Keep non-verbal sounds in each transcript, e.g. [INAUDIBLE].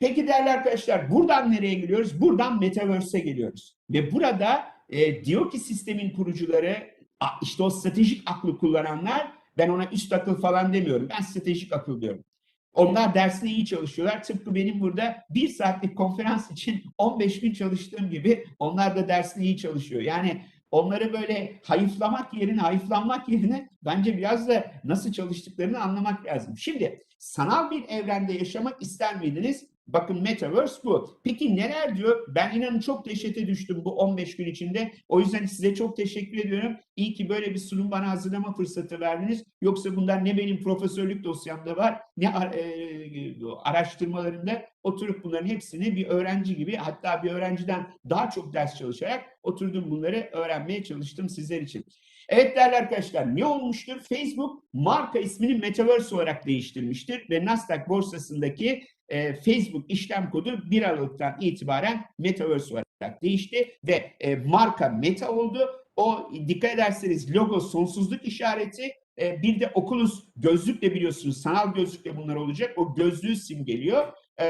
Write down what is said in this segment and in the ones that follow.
Peki değerli arkadaşlar buradan nereye geliyoruz? Buradan Metaverse'e geliyoruz. Ve burada e, diyor ki sistemin kurucuları işte o stratejik aklı kullananlar ben ona üst akıl falan demiyorum. Ben stratejik akıl diyorum. Onlar dersine iyi çalışıyorlar. Tıpkı benim burada bir saatlik konferans [LAUGHS] için 15 gün çalıştığım gibi onlar da dersine iyi çalışıyor. Yani onları böyle hayıflamak yerine, hayıflanmak yerine bence biraz da nasıl çalıştıklarını anlamak lazım. Şimdi sanal bir evrende yaşamak ister miydiniz? Bakın Metaverse bu. Peki neler diyor? Ben inanın çok dehşete düştüm bu 15 gün içinde. O yüzden size çok teşekkür ediyorum. İyi ki böyle bir sunum bana hazırlama fırsatı verdiniz. Yoksa bunlar ne benim profesörlük dosyamda var ne e, araştırmalarımda oturup bunların hepsini bir öğrenci gibi hatta bir öğrenciden daha çok ders çalışarak oturdum bunları öğrenmeye çalıştım sizler için. Evet değerli arkadaşlar ne olmuştur? Facebook marka ismini Metaverse olarak değiştirmiştir ve Nasdaq borsasındaki e, Facebook işlem kodu 1 Aralık'tan itibaren Metaverse olarak değişti ve e, marka Meta oldu. O dikkat ederseniz logo sonsuzluk işareti e, bir de Oculus gözlükle biliyorsunuz sanal gözlükle bunlar olacak. O gözlüğü simgeliyor E,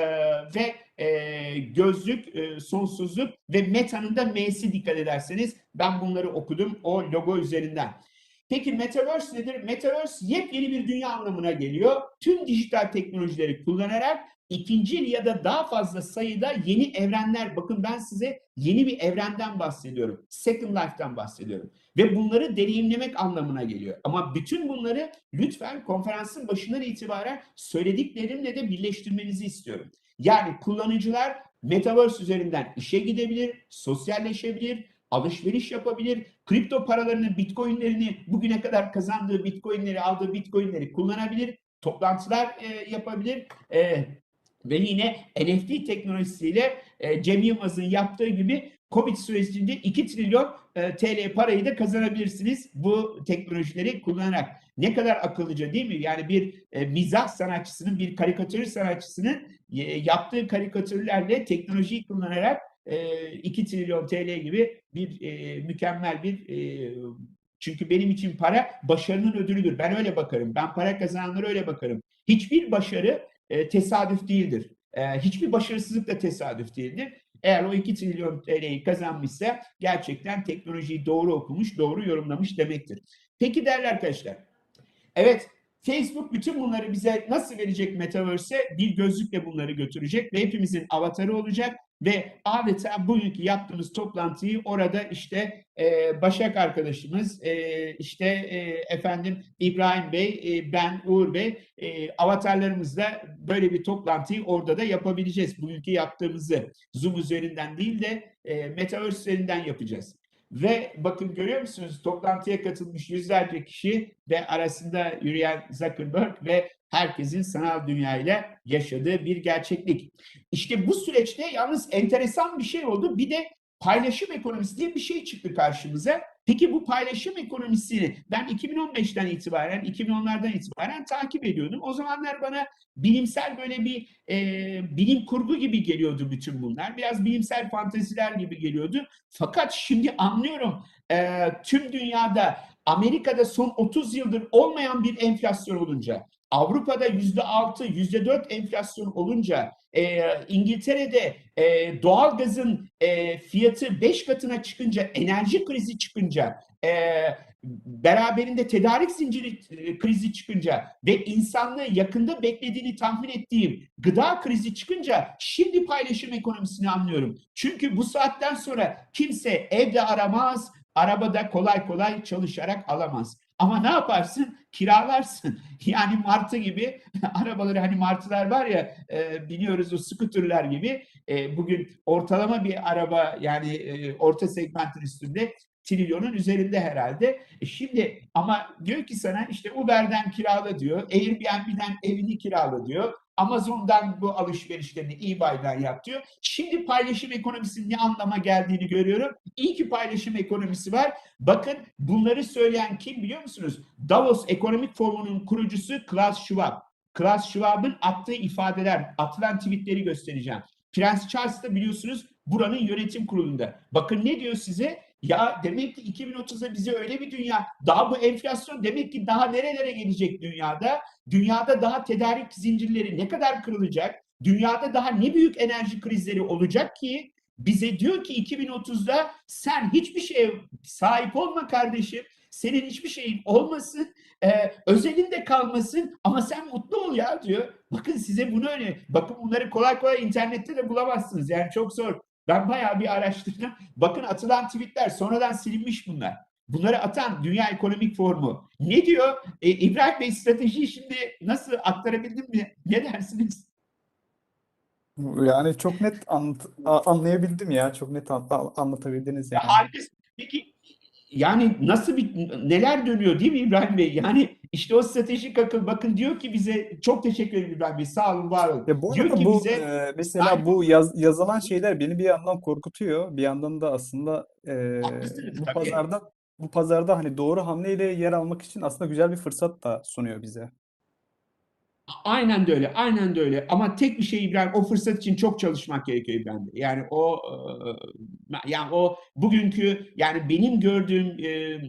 ve e, gözlük e, sonsuzluk ve Meta'nın da M'si dikkat ederseniz ben bunları okudum o logo üzerinden. Peki Metaverse nedir? Metaverse yepyeni bir dünya anlamına geliyor. Tüm dijital teknolojileri kullanarak ikinci ya da daha fazla sayıda yeni evrenler, bakın ben size yeni bir evrenden bahsediyorum. Second Life'dan bahsediyorum. Ve bunları deneyimlemek anlamına geliyor. Ama bütün bunları lütfen konferansın başından itibaren söylediklerimle de birleştirmenizi istiyorum. Yani kullanıcılar Metaverse üzerinden işe gidebilir, sosyalleşebilir, alışveriş yapabilir, kripto paralarını, bitcoinlerini, bugüne kadar kazandığı bitcoinleri, aldığı bitcoinleri kullanabilir, toplantılar e, yapabilir e, ve yine NFT teknolojisiyle e, Cem Yılmaz'ın yaptığı gibi Covid sürecinde 2 trilyon e, TL parayı da kazanabilirsiniz bu teknolojileri kullanarak. Ne kadar akıllıca değil mi? Yani bir e, mizah sanatçısının, bir karikatür sanatçısının e, yaptığı karikatürlerle teknolojiyi kullanarak 2 trilyon TL gibi bir e, mükemmel bir e, çünkü benim için para başarının ödülüdür. Ben öyle bakarım. Ben para kazananlara öyle bakarım. Hiçbir başarı e, tesadüf değildir. E, hiçbir başarısızlık da tesadüf değildir. Eğer o 2 trilyon TL'yi kazanmışsa gerçekten teknolojiyi doğru okumuş, doğru yorumlamış demektir. Peki değerli arkadaşlar. Evet Facebook bütün bunları bize nasıl verecek Metaverse'e? Bir gözlükle bunları götürecek ve hepimizin avatarı olacak ve adeta bugünkü yaptığımız toplantıyı orada işte e, Başak arkadaşımız, e, işte e, efendim İbrahim Bey, e, ben Uğur Bey e, avatarlarımızla böyle bir toplantıyı orada da yapabileceğiz. Bugünkü yaptığımızı Zoom üzerinden değil de e, Metaverse üzerinden yapacağız. Ve bakın görüyor musunuz toplantıya katılmış yüzlerce kişi ve arasında yürüyen Zuckerberg ve herkesin sanal dünyayla yaşadığı bir gerçeklik. İşte bu süreçte yalnız enteresan bir şey oldu. Bir de paylaşım ekonomisi diye bir şey çıktı karşımıza. Peki bu paylaşım ekonomisini ben 2015'ten itibaren, 2010'lardan itibaren takip ediyordum. O zamanlar bana bilimsel böyle bir e, bilim kurgu gibi geliyordu bütün bunlar. Biraz bilimsel fanteziler gibi geliyordu. Fakat şimdi anlıyorum e, tüm dünyada Amerika'da son 30 yıldır olmayan bir enflasyon olunca, Avrupa'da yüzde altı, yüzde dört enflasyon olunca, e, İngiltere'de e, doğalgazın e, fiyatı beş katına çıkınca, enerji krizi çıkınca, e, beraberinde tedarik zinciri e, krizi çıkınca ve insanlığı yakında beklediğini tahmin ettiğim gıda krizi çıkınca şimdi paylaşım ekonomisini anlıyorum. Çünkü bu saatten sonra kimse evde aramaz, arabada kolay kolay çalışarak alamaz. Ama ne yaparsın? Kiralarsın. [LAUGHS] Yani martı gibi [LAUGHS] arabaları hani martılar var ya e, biliyoruz o skuterler gibi e, bugün ortalama bir araba yani e, orta segmentin üstünde trilyonun üzerinde herhalde. E şimdi ama diyor ki sana işte Uber'den kirala diyor, Airbnb'den evini kirala diyor. Amazon'dan bu alışverişlerini eBay'den yap diyor. Şimdi paylaşım ekonomisinin ne anlama geldiğini görüyorum. İyi ki paylaşım ekonomisi var. Bakın bunları söyleyen kim biliyor musunuz? Davos Ekonomik Forumu'nun kurucusu Klaus Schwab. Klaus Schwab'ın attığı ifadeler, atılan tweetleri göstereceğim. Prens Charles da biliyorsunuz buranın yönetim kurulunda. Bakın ne diyor size? Ya demek ki 2030'da bize öyle bir dünya, daha bu enflasyon demek ki daha nerelere gelecek dünyada? Dünyada daha tedarik zincirleri ne kadar kırılacak? Dünyada daha ne büyük enerji krizleri olacak ki bize diyor ki 2030'da sen hiçbir şeye sahip olma kardeşim. Senin hiçbir şeyin olmasın. E, özelinde kalmasın ama sen mutlu ol ya diyor. Bakın size bunu öyle. Bakın bunları kolay kolay internette de bulamazsınız. Yani çok zor. Ben bayağı bir araştırdım. Bakın atılan tweetler sonradan silinmiş bunlar. Bunları atan Dünya Ekonomik Forumu. Ne diyor? E, İbrahim Bey stratejiyi şimdi nasıl aktarabildim mi? Ne dersiniz? Yani çok net anlat- anlayabildim ya. Çok net an- anlatabildiniz Ya yani. harikasın. Peki yani nasıl bir neler dönüyor değil mi İbrahim Bey? Yani işte o stratejik akıl bakın diyor ki bize çok teşekkür ederim İbrahim Bey. Sağ olun, var olun. Ya bu Diyor ki bu bize e, mesela Aynen. bu yaz, yazılan şeyler beni bir yandan korkutuyor. Bir yandan da aslında e, Haklısınız bu tabii. pazarda bu pazarda hani doğru hamleyle yer almak için aslında güzel bir fırsat da sunuyor bize. Aynen de öyle, aynen de öyle. Ama tek bir şey İbrahim, o fırsat için çok çalışmak gerekiyor İbrahim. Yani o, e, yani o bugünkü, yani benim gördüğüm e,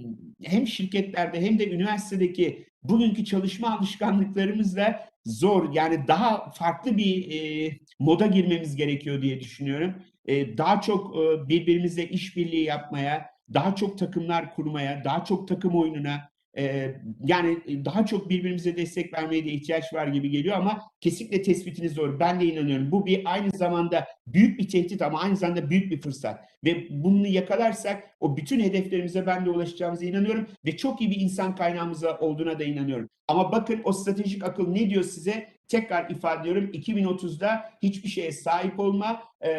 hem şirketlerde hem de üniversitedeki bugünkü çalışma alışkanlıklarımızla zor. Yani daha farklı bir e, moda girmemiz gerekiyor diye düşünüyorum. E, daha çok e, birbirimizle işbirliği yapmaya, daha çok takımlar kurmaya, daha çok takım oyununa, ee, yani daha çok birbirimize destek vermeye de ihtiyaç var gibi geliyor ama kesinlikle tespitiniz doğru. Ben de inanıyorum. Bu bir aynı zamanda büyük bir tehdit ama aynı zamanda büyük bir fırsat. Ve bunu yakalarsak o bütün hedeflerimize ben de ulaşacağımıza inanıyorum ve çok iyi bir insan kaynağımıza olduğuna da inanıyorum. Ama bakın o stratejik akıl ne diyor size? Tekrar ifade ediyorum 2030'da hiçbir şeye sahip olma e,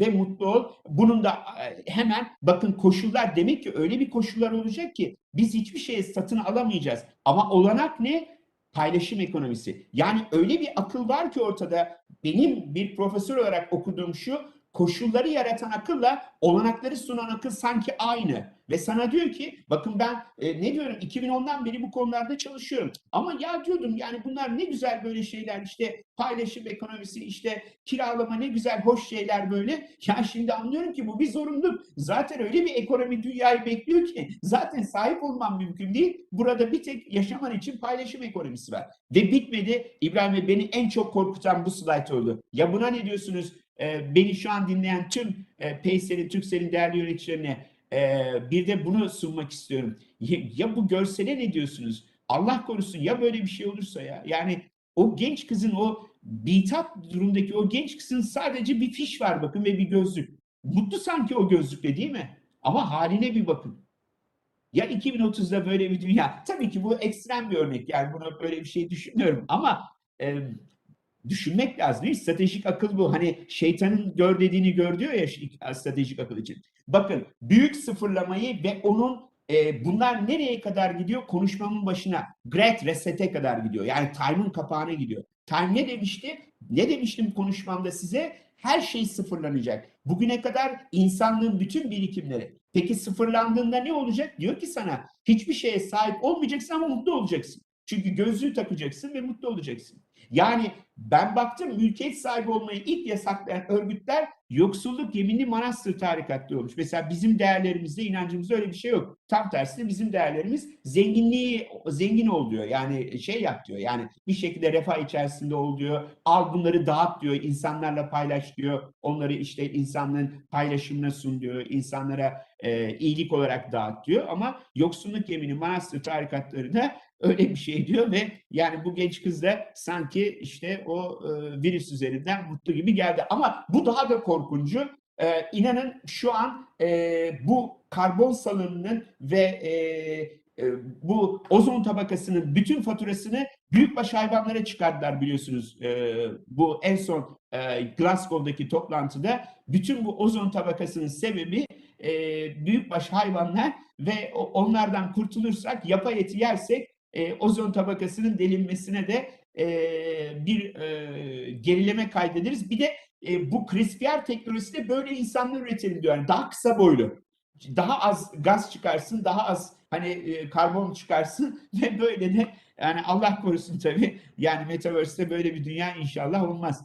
ve mutlu ol. Bunun da hemen bakın koşullar demek ki öyle bir koşullar olacak ki biz hiçbir şeye satın alamayacağız. Ama olanak ne? Paylaşım ekonomisi. Yani öyle bir akıl var ki ortada benim bir profesör olarak okuduğum şu koşulları yaratan akılla olanakları sunan akıl sanki aynı. Ve sana diyor ki bakın ben e, ne diyorum 2010'dan beri bu konularda çalışıyorum. Ama ya diyordum yani bunlar ne güzel böyle şeyler işte paylaşım ekonomisi işte kiralama ne güzel hoş şeyler böyle. [LAUGHS] Ya şimdi anlıyorum ki bu bir zorunluluk. Zaten öyle bir ekonomi dünyayı bekliyor ki [LAUGHS] zaten sahip olmam mümkün değil. Burada bir tek yaşaman için paylaşım ekonomisi var. Ve bitmedi. İbrahim Bey beni en çok korkutan bu slide oldu. Ya buna ne diyorsunuz? Ee, beni şu an dinleyen tüm e, Paysel'in, Turkcell'in değerli yöneticilerine e, bir de bunu sunmak istiyorum. Ya bu görsele ne diyorsunuz? Allah korusun ya böyle bir şey olursa ya. Yani o genç kızın o bitap durumdaki o genç kızın sadece bir fiş var bakın ve bir gözlük. Mutlu sanki o gözlükle değil mi? Ama haline bir bakın. Ya 2030'da böyle bir dünya. Tabii ki bu ekstrem bir örnek. Yani buna böyle bir şey düşünmüyorum ama e, düşünmek lazım değil mi? Stratejik akıl bu. Hani şeytanın gör dediğini gör diyor ya stratejik akıl için. Bakın büyük sıfırlamayı ve onun e, bunlar nereye kadar gidiyor? Konuşmamın başına. Great Reset'e kadar gidiyor. Yani time'ın kapağına gidiyor. Time ne demişti? Ne demiştim konuşmamda size? Her şey sıfırlanacak. Bugüne kadar insanlığın bütün birikimleri. Peki sıfırlandığında ne olacak? Diyor ki sana hiçbir şeye sahip olmayacaksın ama mutlu olacaksın. Çünkü gözlüğü takacaksın ve mutlu olacaksın. Yani ben baktım mülkiyet sahibi olmayı ilk yasaklayan örgütler yoksulluk yeminli manastır tarikatları olmuş. Mesela bizim değerlerimizde, inancımızda öyle bir şey yok. Tam tersine bizim değerlerimiz zenginliği, zengin ol diyor. Yani şey yap diyor. Yani bir şekilde refah içerisinde ol diyor. Al bunları dağıt diyor. insanlarla paylaş diyor. Onları işte insanlığın paylaşımına sun diyor. İnsanlara e, iyilik olarak dağıt diyor. Ama yoksulluk yemini manastır tarikatları da öyle bir şey diyor ve yani bu genç kız da sanki işte e, virüs üzerinden mutlu gibi geldi. Ama bu daha da korkuncu. E, inanın şu an e, bu karbon salınımının ve e, e, bu ozon tabakasının bütün faturasını büyükbaş hayvanlara çıkardılar biliyorsunuz. E, bu en son e, Glasgow'daki toplantıda bütün bu ozon tabakasının sebebi e, büyükbaş hayvanlar ve o- onlardan kurtulursak yapay eti yersek e, ozon tabakasının delinmesine de e, bir e, gerileme kaydederiz. Bir de e, bu CRISPR teknolojisi de böyle insanlar üretelim diyor. Yani daha kısa boylu. Daha az gaz çıkarsın, daha az hani e, karbon çıkarsın [LAUGHS] ve böyle de yani Allah korusun tabii yani Metaverse'te böyle bir dünya inşallah olmaz.